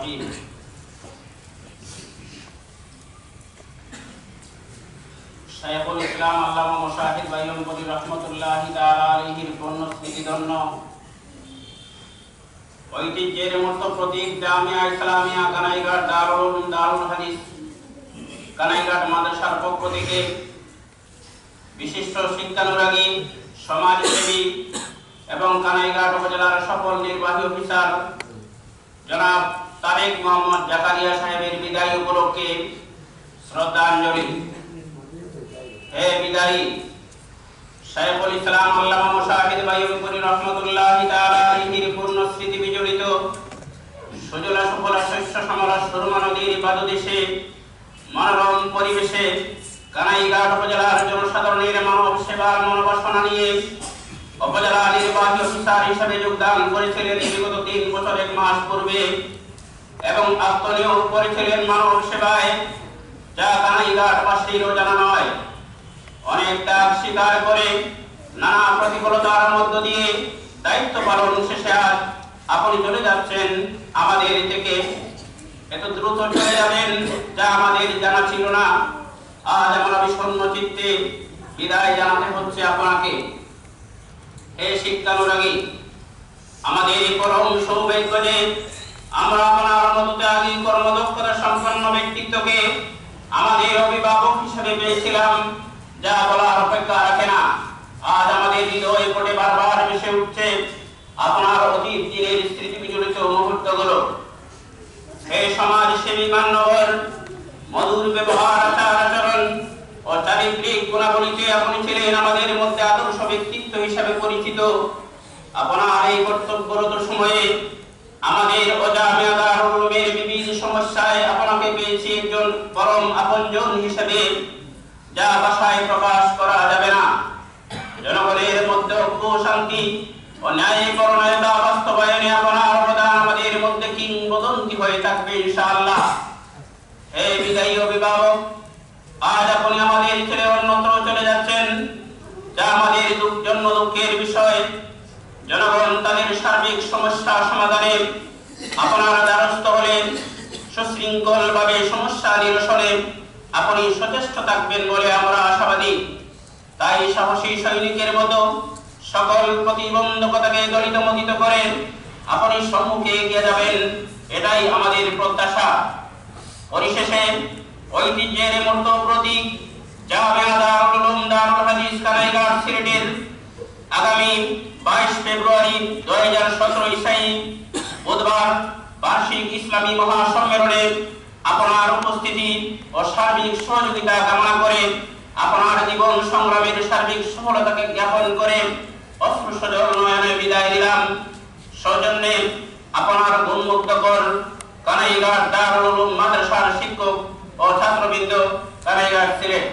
الرجيم শাইখুল ইসলাম আল্লামা মুশাহিদ বাইয়ুমপুরি রহমতুল্লাহি তাআলা আলাইহির পূর্ণ স্মৃতিধন্য ঐতিহ্যের মূর্ত প্রতীক জামিয়া ইসলামিয়া কানাইঘাট দারুল উলুম দারুল হাদিস কানাইঘাট মাদ্রাসার পক্ষ থেকে বিশিষ্ট শিক্ষানুরাগী সমাজসেবী এবং কানাইঘাট উপজেলার সফল নির্বাহী অফিসার জনাব তারেক মোহাম্মদ জাকারিয়া সাহেবের বিদায় উপলক্ষে শ্রদ্ধাঞ্জলি। হে বিদায়ী শাইখুল ইসলাম আল্লামা মুশাহিদ বাইয়ুমপুরি রহমাতুল্লাহি তাআলা আলাইহির পূর্ণ স্মৃতি বিজড়িত সুজলা সুফলা শস্য শ্যামলা সুরমা নদীর পাদদেশে, মনোরম পরিবেশে কানাইঘাট উপজেলার জনসাধারণের মানব সেবার মনোবাসনা নিয়ে উপজেলা নির্বাহী অফিসার হিসেবে যোগদান করেছিলেন। বিগত তিন বছর এক মাস পূর্বে এবং আত্মনিয়োগ করেছিলেন মানব সেবায় যা কানাইঘাটবাসীরও জানা নয়। অনেক ত্যাগ স্বীকার করে নানা প্রতিকূলতার মধ্য দিয়ে দায়িত্ব পালন শেষে আজ আপনি চলে যাচ্ছেন আমাদের থেকে। এত দ্রুত চলে যাবেন যা আমাদের জানা ছিল না। আজ আমরা বিষণ্ণ চিত্তে বিদায় জানাতে হচ্ছে আপনাকে। হে শিক্ষানুরাগী, আমাদের এই পরম সৌভাগ্য যে আমরা আপনার ব্যক্তিত্বকে আমাদের অভিভাবক হিসেবে পেয়েছিলাম, যা বলার অপেক্ষা রাখে না। আজ আমাদের হৃদয় কোটে বারবার ভেসে উঠছে আপনার অতীত দিনের স্মৃতি বিজড়িত মুহূর্তগুলো। হে সমাজ সেবী মান্যবর মধুর ব্যবহার, আচার আচরণ ও চারিত্রিক গুণাবলীতে আপনি ছিলেন আমাদের মধ্যে আদর্শ ব্যক্তিত্ব হিসাবে পরিচিত। আপনার এই কর্তব্যরত সময়ে আমাদের অজামিয়াদার উলুমের বিবিধ সমস্যায় আপনাকে পেয়েছি একজন পরম আপনজন হিসেবে যা ভাষায় প্রকাশ করা যাবে না। জনগণের মধ্যে ঐক্য শান্তি ও ন্যায় করণীয়তা, বাস্তবায়নে আপনার অবদান আমাদের মধ্যে কিংবদন্তি হয়ে থাকবে ইনশাআল্লাহ। হে বিদায়ী অভিভাবক, আজ আপনি আমাদের ছেড়ে অন্যত্র চলে যাচ্ছেন, যা আমাদের জন্য দুঃখের বিষয়। জনগণ তাদের সার্বিক সমস্যা সমাধানে আপনারা দ্বারস্থ হলেন সুশৃঙ্খল ভাবে সমস্যা নিরসনে আপনি সচেষ্ট থাকবেন বলে আমরা আশাবাদী। তাই সাহসী সৈনিকের মতো সকল প্রতিবন্ধকতাকে দলিত মতিত করে আপনি সম্মুখে এগিয়ে যাবেন, এটাই আমাদের প্রত্যাশা। পরিশেষে ঐতিহ্যের মূর্ত প্রতীক জামিয়া দারুল উলুম দারুল হাদিস কানাইঘাট সিলেটের আগামী বাইশ ফেব্রুয়ারি দুই হাজার সতেরো ইসাই বুধবার বার্ষিক ইসলামী মহাসম্মেলনে আপনার উপস্থিতি ও সার্বিক সহযোগিতা কামনা করে আপনার জীবন সংগ্রামের সার্বিক সফলতাকে জ্ঞাপন করে অস্পৃশ্য বিদায় দিলাম সৌজন্যে আপনার গুণমুগ্ধকর কানাইঘাট, দারুল মাদ্রাসার শিক্ষক ও ছাত্রবৃন্দ, কানাইঘাট সিলেট।